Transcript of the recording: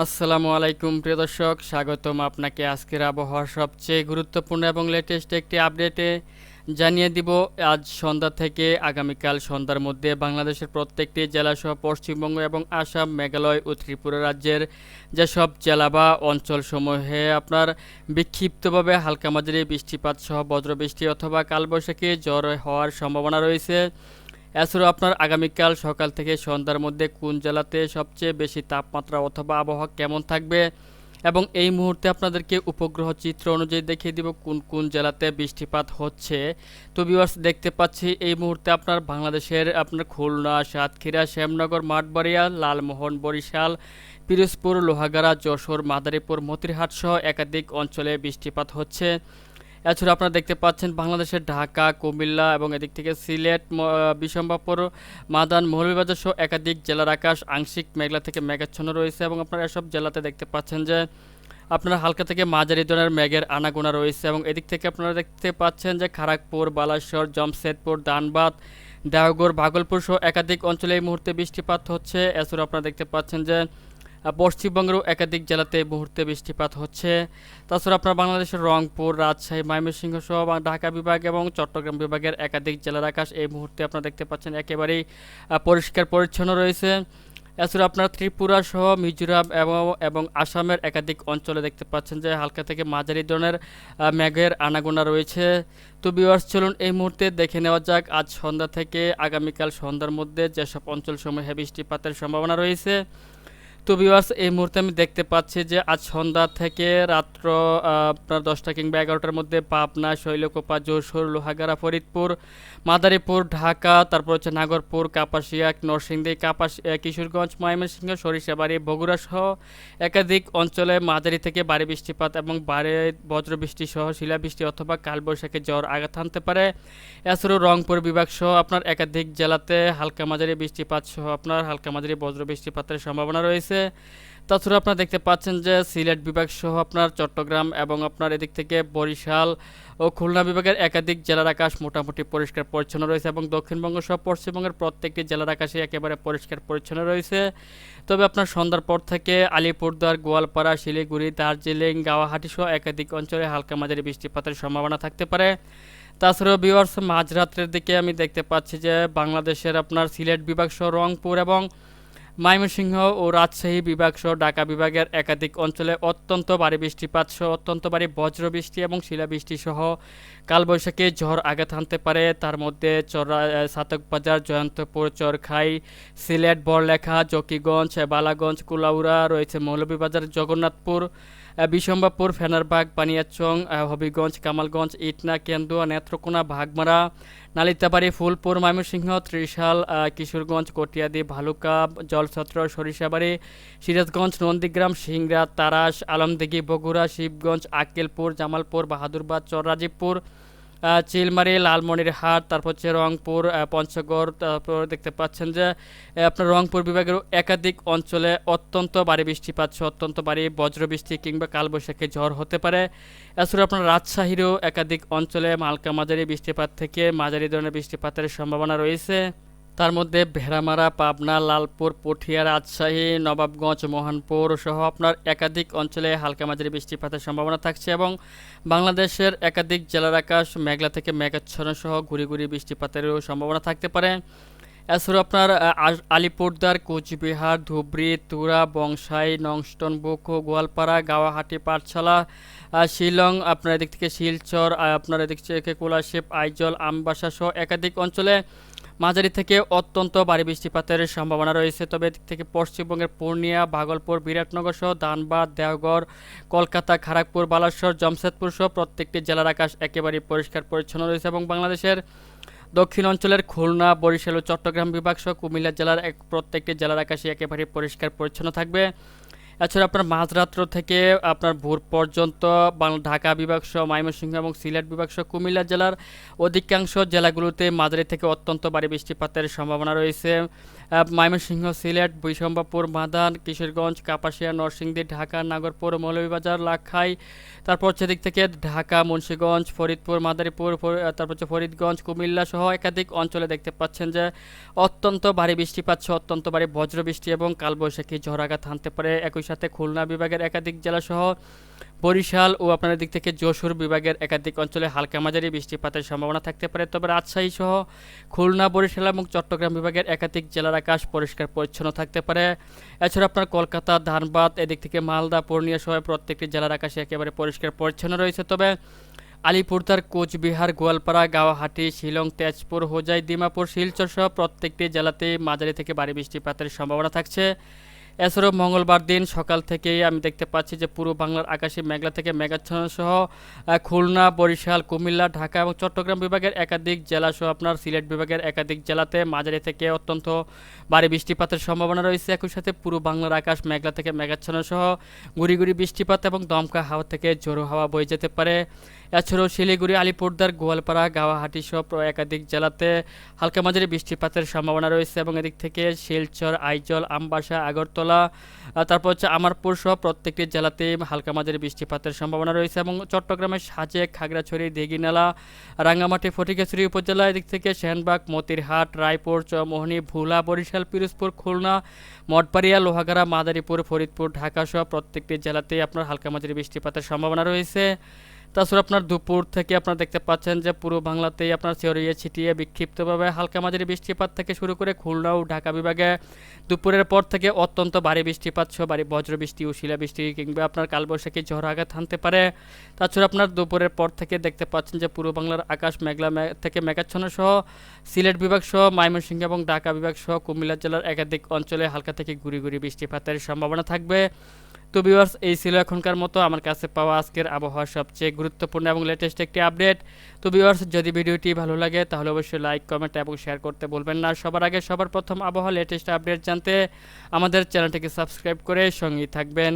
আসসালামু আলাইকুম, প্রিয় দর্শক। স্বাগতম আপনাকে আজকের আবহাওয়ার সবচেয়ে গুরুত্বপূর্ণ এবং লেটেস্ট একটি আপডেটে জানিয়ে দিব। আজ সন্ধ্যা থেকে আগামীকাল সন্ধ্যার মধ্যে বাংলাদেশের প্রত্যেকটি জেলাসহ পশ্চিমবঙ্গ এবং আসাম, মেঘালয় ও ত্রিপুরা রাজ্যের যেসব জেলা বা অঞ্চলসমূহে আপনার বিক্ষিপ্তভাবে হালকা মাঝারি বৃষ্টিপাত সহ বজ্রবৃষ্টি অথবা কালবৈশাখী জ্বর হওয়ার সম্ভাবনা রয়েছে। এছাড়াও আপনার আগামীকাল সকাল থেকে সন্ধ্যার মধ্যে কোন জেলাতে সবচেয়ে বেশি তাপমাত্রা অথবা আবহাওয়া কেমন থাকবে? এবং এই মুহূর্তে আপনাদেরকে উপগ্রহ চিত্র অনুযায়ী দেখিয়ে দিব কোন কোন জেলাতে বৃষ্টিপাত হচ্ছে। তো ভিউয়ার্স দেখতে পাচ্ছি এই মুহূর্তে আপনার বাংলাদেশের আপনার খুলনা, সাতক্ষীরা, শ্যামনগর, মাঠবাড়িয়া, লালমোহন, বরিশাল, পিরোজপুর, লোহাগাড়া, যশোর, মাদারীপুর, মতিরহাট সহ একাধিক অঞ্চলে বৃষ্টিপাত হচ্ছে। এছাড়া আপনারা দেখতে পাচ্ছেন বাংলাদেশের ঢাকা, কুমিল্লা এবং এদিক থেকে সিলেট বিশম্বাপুর মাদান মৌলভীবাজার সহ একাধিক জেলার আকাশ আংশিক মেঘলা থেকে মেঘাচ্ছন্ন রয়েছে এবং আপনারা এসব জেলাতে দেখতে পাচ্ছেন যে আপনারা হালকা থেকে মাঝারি ধরনের মেঘের আনাগোনা রয়েছে এবং এদিক থেকে আপনারা দেখতে পাচ্ছেন যে খড়গপুর বালাসর, জমশেদপুর, দানবাদ দেওগড় ভাগলপুর সহ একাধিক অঞ্চলে এই মুহূর্তে বৃষ্টিপাত হচ্ছে। এছাড়াও আপনারা দেখতে পাচ্ছেন যে পশ্চিমবঙ্গেরও একাধিক জেলাতে মুহূর্তে বৃষ্টিপাত হচ্ছে। তাছাড়া আপনার বাংলাদেশের রংপুর, রাজশাহী, ময়মনসিংহ সহ ঢাকা বিভাগ এবং চট্টগ্রাম বিভাগের একাধিক জেলার আকাশ এই মুহূর্তে আপনারা দেখতে পাচ্ছেন একেবারেই পরিষ্কার পরিচ্ছন্ন রয়েছে। এছাড়া আপনার ত্রিপুরা সহ মিজোরাম এবং এবং আসামের একাধিক অঞ্চলে দেখতে পাচ্ছেন যে হালকা থেকে মাঝারি ধরনের মেঘের আনাগোনা রয়েছে। তো বিওয়ার্স চলুন এই মুহূর্তে দেখে নেওয়া যাক, আজ সন্ধ্যা থেকে আগামীকাল সন্ধ্যার মধ্যে যেসব অঞ্চলসমূহে বৃষ্টিপাতের সম্ভাবনা রয়েছে। তো ভিউয়ার্স এই মুহূর্তে আমি দেখতে পাচ্ছি যে আজ সন্ধ্যা থেকে রাত্র আপনার দশটা কিংবা এগারোটার মধ্যে পাবনা, শৈলকোপা, যশোর, লোহাগাড়া, ফরিদপুর, মাদারীপুর, ঢাকা, তারপর হচ্ছে নাগরপুর, কাপাসিয়া, নরসিংদী, কাপাস কিশোরগঞ্জ, ময়মনসিংহ, সরিষাবাড়ি, বগুড়া সহ একাধিক অঞ্চলে মাঝারি থেকে ভারী বৃষ্টিপাত এবং ভারী বজ্রবৃষ্টি সহ শিলাবৃষ্টি অথবা কালবৈশাখী জ্বর আঘাত আনতে পারে। এছাড়াও রংপুর বিভাগ সহ আপনার একাধিক জেলাতে হালকা মাঝারি বৃষ্টিপাত সহ আপনার হালকা মাঝারি বজ্র বৃষ্টিপাতের সম্ভাবনা রয়েছে। তাছাড়া আপনারা দেখতে পাচ্ছেন যে সিলেট বিভাগ সহ আপনার চট্টগ্রাম এবং আপনার এদিক থেকে বরিশাল ও খুলনা বিভাগের একাধিক জেলার আকাশ মোটামুটি পরিষ্কার পরিচ্ছন্ন রয়েছে এবং দক্ষিণবঙ্গ সহ পশ্চিমবঙ্গের প্রত্যেকটি জেলার আকাশে একেবারে পরিষ্কার পরিচ্ছন্ন রয়েছে। তবে আপনার সন্ধ্যার পর থেকে আলিপুরদুয়ার, গোয়ালপাড়া, শিলিগুড়ি, দার্জিলিং, গাওয়াহাটি সহ একাধিক অঞ্চলে হালকা মাঝারি বৃষ্টিপাতের সম্ভাবনা থাকতে পারে। তাছাড়াও ভিউয়ার্স মাঝরাত্রের দিকে আমি দেখতে পাচ্ছি যে বাংলাদেশের আপনার সিলেট বিভাগ সহ রংপুর এবং ময়মনসিংহ ও রাজশাহী বিভাগ সহ ঢাকা বিভাগের একাধিক অঞ্চলে অত্যন্ত ভারী বৃষ্টিপাত সহ অত্যন্ত ভারী বজ্রবৃষ্টি এবং শিলাবৃষ্টি সহ কালবৈশাখী ঝড় আঘাত হানতে পারে। তার মধ্যে চরা সাতকবাজার, জয়ন্তপুর, চরখাই, সিলেট, বড়লেখা, জকিগঞ্জ, বালাগঞ্জ, কুলাউড়া, রয়েছে মৌলভীবাজার, জগন্নাথপুর বিশম্বাপুর ফেনারবাগ, বানিয়াচং হবিগঞ্জ, কামালগঞ্জ, ইটনা, কেন্দুয়া, নেত্রকোনা ভাগমারা নালিতাবাড়ি, ফুলপুর, ময়মনসিংহ, ত্রিশাল কিশোরগঞ্জ, কটিয়াদি, ভালুকা, জলছত্র, সরিষাবাড়ি, সিরাজগঞ্জ, নন্দীগ্রাম সিংরা তারাস, আলমদিঘি, বগুড়া, শিবগঞ্জ, আক্কেলপুর, জামালপুর, বাহাদুরবাদ, চররাজীবপুর চিলমারি লালমনিরহাট তারপর হচ্ছে রংপুর পঞ্চগড়, তারপর দেখতে পাচ্ছেন যে আপনার রংপুর বিভাগের একাধিক অঞ্চলে অত্যন্ত বাড়ি বৃষ্টিপাত অত্যন্ত ভারী বজ্রবৃষ্টি কিংবা কালবৈশাখী ঝড় হতে পারে। এছাড়া আপনার রাজশাহীরও একাধিক অঞ্চলে মালকা মাঝারি বৃষ্টিপাত থেকে মাঝারি ধরনের বৃষ্টিপাতের সম্ভাবনা রয়েছে। তার মধ্যে ভেড়ামারা, পাবনা, লালপুর, পুঠিয়া, রাজশাহী, নবাবগঞ্জ, মোহনপুর সহ আপনার একাধিক অঞ্চলে হালকা মাঝারি বৃষ্টিপাতের সম্ভাবনা থাকছে এবং বাংলাদেশের একাধিক জেলার আকাশ মেঘলা থেকে মেঘাচ্ছন্ন সহ ঘুরি ঘুরি বৃষ্টিপাতেরও সম্ভাবনা থাকতে পারে। এছাড়াও আপনার আলিপুরদার, কোচবিহার, ধুবড়ি, তুরা, বংশাই, নংস্টন, বুকো, গোয়ালপাড়া, গাওয়াহাটি, পাঠশালা শিলং, আপনার এদিক থেকে শিলচর আপনার এদিক থেকে কোলাশিপ আইজল, আমবাসা সহ একাধিক অঞ্চলে মাঝারি থেকে অত্যন্ত ভারী বৃষ্টিপাতের সম্ভাবনা রয়েছে। তবে এদিক থেকে পশ্চিমবঙ্গের পূর্ণিয়া, ভাগলপুর, বিরাটনগর সহ ধানবাদ দেওঘর কলকাতা খড়গপুর বালাসর, জমশেদপুর সহ প্রত্যেকটি জেলার আকাশ একেবারেই পরিষ্কার পরিচ্ছন্ন রয়েছে এবং বাংলাদেশের দক্ষিণ অঞ্চলের খুলনা, বরিশাল ও চট্টগ্রাম বিভাগ সহ কুমিল্লা জেলার এক প্রত্যেকটি জেলার আকাশে একেবারে পরিষ্কার পরিচ্ছন্ন থাকবে। এছাড়া আপনার মাঝরাত্র থেকে আপনার ভোর পর্যন্ত ঢাকা বিভাগ সহ ময়মনসিংহ এবং সিলেট বিভাগ সহ কুমিল্লা জেলার অধিকাংশ জেলাগুলোতে মাঝারি থেকে অত্যন্ত ভারী বৃষ্টিপাতের সম্ভাবনা রয়েছে। ময়মনসিংহ, সিলেট বৈশম্বাপুর মাদান, কিশোরগঞ্জ, কাপাসিয়া, নরসিংদী, ঢাকা, নাগরপুর, মৌলভীবাজার লাখাই তারপর হচ্ছে দিক থেকে ঢাকা, মুন্সীগঞ্জ, ফরিদপুর, মাদারীপুর তারপর হচ্ছে ফরিদগঞ্জ, কুমিল্লা সহ একাধিক অঞ্চলে দেখতে পাচ্ছেন যে অত্যন্ত ভারী বৃষ্টিপাত সহ অত্যন্ত ভারী বজ্র বৃষ্টি এবং কালবৈশাখী ঝড় আঘাত হানতে পারে। একই সাথে খুলনা বিভাগের একাধিক জেলা সহ বরিশাল ও আপনার দিক থেকে যশোর বিভাগের একাধিক অঞ্চলে হালকা মাঝারি বৃষ্টিপাতের সম্ভাবনা থাকতে পারে। তবে রাজশাহী সহ খুলনা, বরিশাল এবং চট্টগ্রাম বিভাগের একাধিক জেলার আকাশ পরিষ্কার পরিচ্ছন্ন থাকতে পারে। এছাড়া আপনার কলকাতা, ধানবাদ, এদিক থেকে মালদা, পূর্ণিয়া সহ প্রত্যেকটি জেলার আকাশে একেবারে পরিষ্কার পরিচ্ছন্ন রয়েছে। তবে আলিপুরদার কোচবিহার, গোয়ালপাড়া গাওয়াহাটি শিলং, তেজপুর, হোজাই দিমাপুর শিলচর সহ প্রত্যেকটি জেলাতেই মাঝারি থেকে ভারী বৃষ্টিপাতের সম্ভাবনা থাকছে। এছাড়াও মঙ্গলবার দিন সকাল থেকেই আমি দেখতে পাচ্ছি যে পুরো বাংলার আকাশে মেঘলা থেকে মেঘাচ্ছন্ন সহ খুলনা, বরিশাল, কুমিল্লা, ঢাকা এবং চট্টগ্রাম বিভাগের একাধিক জেলা সহ আপনার সিলেট বিভাগের একাধিক জেলাতে মাঝারি থেকে অত্যন্ত ভারী বৃষ্টিপাতের সম্ভাবনা রয়েছে। একই সাথে পুরো বাংলার আকাশ মেঘলা থেকে মেঘাচ্ছন্ন সহ, গুড়ি গুড়ি বৃষ্টিপাত এবং দমকা হাওয়া থেকে জোরো হাওয়া বয়ে যেতে পারে। এছাড়াও শিলিগুড়ি আলিপুরদার গোয়ালপাড়া, গাওয়াহাটি সহ একাধিক জেলাতে হালকা মাঝারি বৃষ্টিপাতের সম্ভাবনা রয়েছে এবং এদিক থেকে শিলচর, আইজল, আমবাসা, আগরতলা তারপর হচ্ছে আমারপুর সহ প্রত্যেকটি জেলাতেই হালকা মাঝারি বৃষ্টিপাতের সম্ভাবনা রয়েছে এবং চট্টগ্রামের সাজেক খাগড়াছড়ি, দিঘিনালা, রাঙ্গামাটি, ফটিকেশ্বরী উপজেলা এদিক থেকে সেনবাগ, মতিরহাট, রায়পুর, চৌমোহনী, ভোলা, বরিশাল, পিরোজপুর, খুলনা, মঠবাড়িয়া, লোহাগাড়া, মাদারীপুর, ফরিদপুর, ঢাকা সহ প্রত্যেকটি জেলাতেই আপনার হালকা মাঝারি বৃষ্টিপাতের সম্ভাবনা রয়েছে। তাছাড়া আপনার দুপুর থেকে আপনার দেখতে পাচ্ছেন যে পুরো বাংলাতেই আপনার ছড়িয়ে ছিটিয়ে বিক্ষিপ্তভাবে হালকা মাঝারি বৃষ্টিপাত থেকে শুরু করে খুলনা ও ঢাকা বিভাগে দুপুরের পর থেকে অত্যন্ত ভারী বৃষ্টিপাত সহ ভারী বজ্র বৃষ্টি ও শিলাবৃষ্টি কিংবা আপনার কালবৈশাখী ঝড় আঘাত হানতে পারে। তাছাড়া আপনার দুপুরের পর থেকে দেখতে পাচ্ছেন যে পুরো বাংলার আকাশ মেঘলা থেকে মেঘাচ্ছন্ন সহ সিলেট বিভাগ সহ ময়মনসিংহ এবং ঢাকা বিভাগ সহ কুমিল্লা জেলার একাধিক অঞ্চলে হালকা থেকে গুড়ি গুড়ি বৃষ্টিপাতের সম্ভাবনা থাকবে। তো ভিউয়ার্স, এই ছিল এখনকার মতো। আমার কাছে পাওয়া আজকের আবহাওয়ার সবচেয়ে গুরুত্বপূর্ণ এবং লেটেস্ট একটি আপডেট তো ভিউয়ার্স, যদি ভিডিওটি ভালো লাগে, তাহলে অবশ্যই লাইক কমেন্ট এবং শেয়ার করতে বলবেন না। সবার আগে সবার প্রথম আবহাওয়া লেটেস্ট আপডেট জানতে আমাদের চ্যানেলটিকে সাবস্ক্রাইব করে সঙ্গেই থাকবেন।